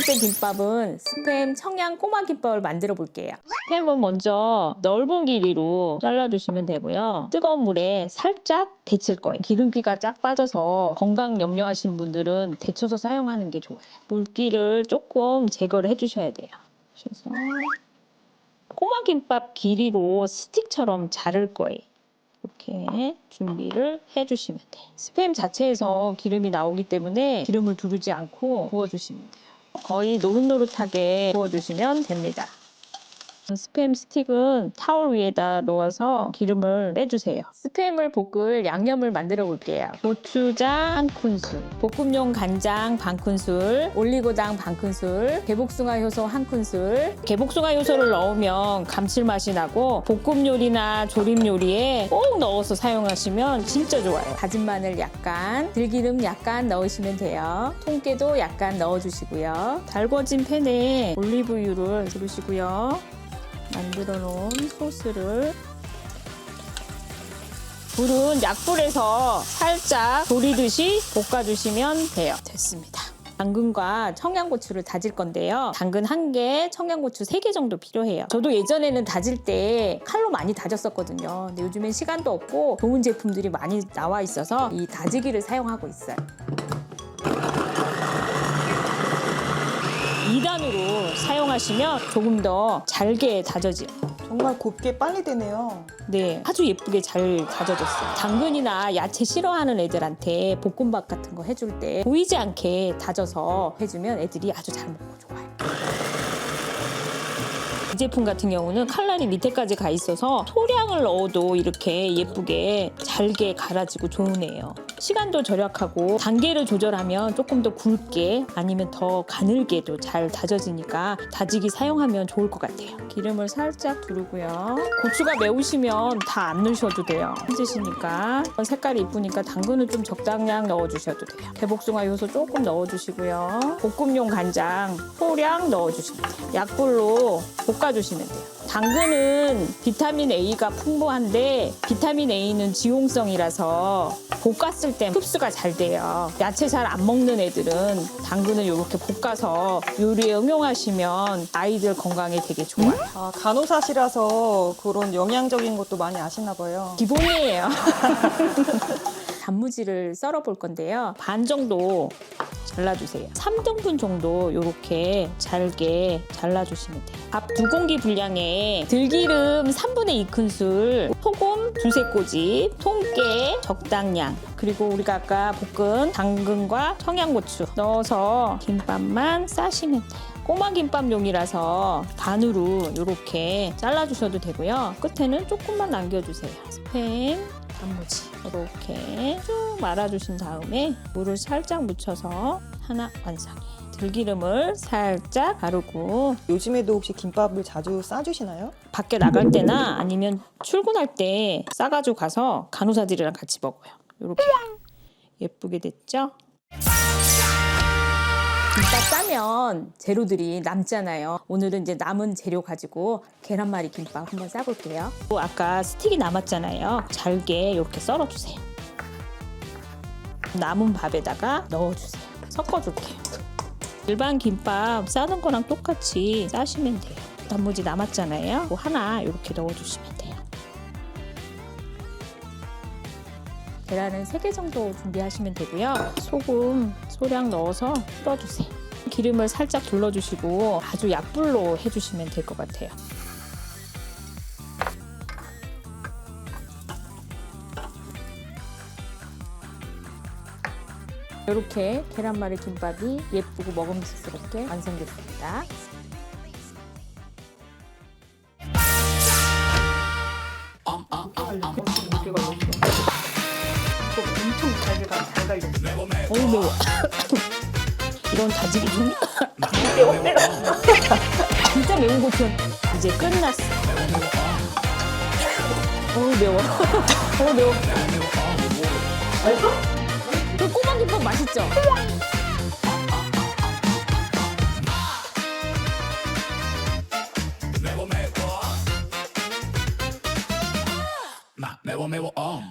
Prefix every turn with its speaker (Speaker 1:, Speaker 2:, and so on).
Speaker 1: 번째 김밥은 스팸 청양 꼬마 김밥을 만들어 볼게요. 스팸은 먼저 넓은 길이로 잘라주시면 되고요. 뜨거운 물에 살짝 데칠 거예요. 기름기가 쫙 빠져서 건강 염려하시는 분들은 데쳐서 사용하는 게 좋아요. 물기를 조금 제거를 해주셔야 돼요. 그래서 꼬마 김밥 길이로 스틱처럼 자를 거예요. 이렇게 준비를 해주시면 돼요. 스팸 자체에서 기름이 나오기 때문에 기름을 두르지 않고 구워주시면 돼요. 거의 노릇노릇하게 구워주시면 됩니다. 스팸 스틱은 타올 위에다 놓아서 기름을 빼주세요. 스팸을 볶을 양념을 만들어 볼게요. 고추장 한 큰술, 볶음용 간장 반 큰술, 올리고당 반 큰술, 개복숭아 효소 한 큰술. 개복숭아 효소를 넣으면 감칠맛이 나고 볶음 요리나 조림 요리에 꼭 넣어서 사용하시면 진짜 좋아요. 다진 마늘 약간, 들기름 약간 넣으시면 돼요. 통깨도 약간 넣어주시고요. 달궈진 팬에 올리브유를 두르시고요. 만들어 놓은 소스를 불은 약불에서 살짝 졸이듯이 볶아주시면 돼요. 됐습니다. 당근과 청양고추를 다질 건데요. 당근 한 개, 청양고추 세개 정도 필요해요. 저도 예전에는 다질 때 칼로 많이 다졌었거든요. 근데 요즘엔 시간도 없고 좋은 제품들이 많이 나와 있어서 이 다지기를 사용하고 있어요. 2단으로 사용하시면 조금 더 잘게 다져져요.
Speaker 2: 정말 곱게 빨리 되네요.
Speaker 1: 네, 아주 예쁘게 잘 다져졌어요. 당근이나 야채 싫어하는 애들한테 볶음밥 같은 거 해줄 때 보이지 않게 다져서 해주면 애들이 아주 잘 먹고 좋아요. 이 제품 같은 경우는 칼날이 밑에까지 가 있어서 소량을 넣어도 이렇게 예쁘게 잘게 갈아지고 좋으네요. 시간도 절약하고 단계를 조절하면 조금 더 굵게 아니면 더 가늘게도 잘 다져지니까 다지기 사용하면 좋을 것 같아요. 기름을 살짝 두르고요. 고추가 매우시면 다 안 넣으셔도 돼요. 힘드시니까 색깔이 이쁘니까 당근은 좀 적당량 넣어주셔도 돼요. 개복숭아 요소 조금 넣어주시고요. 볶음용 간장 소량 넣어주시면 돼요. 약불로 볶아주시면 돼요. 당근은 비타민 A가 풍부한데 비타민 A는 지용성이라서 볶았을 때 흡수가 잘 돼요. 야채 잘 안 먹는 애들은 당근을 이렇게 볶아서 요리에 응용하시면 아이들 건강에 되게 좋아요.
Speaker 2: 아, 간호사시라서 그런 영양적인 것도 많이 아시나 봐요.
Speaker 1: 기본이에요. 단무지를 썰어 볼 건데요. 반 정도 잘라주세요. 3등분 정도 이렇게 잘게 잘라주시면 돼요. 밥두 공기 분량에 들기름 3분의 2큰술, 소금 두세 꼬집, 통깨 적당량, 그리고 우리가 아까 볶은 당근과 청양고추 넣어서 김밥만 싸시면 돼요. 꼬마 김밥용이라서 반으로 이렇게 잘라주셔도 되고요. 끝에는 조금만 남겨주세요. 스팸, 단무지 이렇게 쭉 말아주신 다음에 물을 살짝 묻혀서 하나 완성이에요. 들기름을 살짝 바르고
Speaker 2: 요즘에도 혹시 김밥을 자주 싸주시나요?
Speaker 1: 밖에 나갈 때나 아니면 출근할 때 싸가지고 가서 간호사들이랑 같이 먹어요. 이렇게 예쁘게 됐죠? 김밥 싸면 재료들이 남잖아요. 오늘은 이제 남은 재료 가지고 계란말이 김밥 한번 싸볼게요. 또 아까 스틱이 남았잖아요. 잘게 이렇게 썰어주세요. 남은 밥에다가 넣어주세요. 섞어줄게요. 일반 김밥 싸는 거랑 똑같이 싸시면 돼요. 단무지 남았잖아요. 하나 이렇게 넣어주시면 돼요. 계란은 3개 정도 준비하시면 되고요. 소금 소량 넣어서 풀어주세요. 기름을 살짝 둘러주시고 아주 약불로 해주시면 될 것 같아요. 이렇게 계란말이 김밥이 예쁘고 먹음직스럽게 완성됐습니다. 어우 매워. 이건 다지기 좀 매워 매워. 진짜 매운 고추 이제 끝났어. 어우 매워. 어우 매워. 맛있어? 그 꼬마 김밥 맛있죠?
Speaker 3: 마 매워 매워 어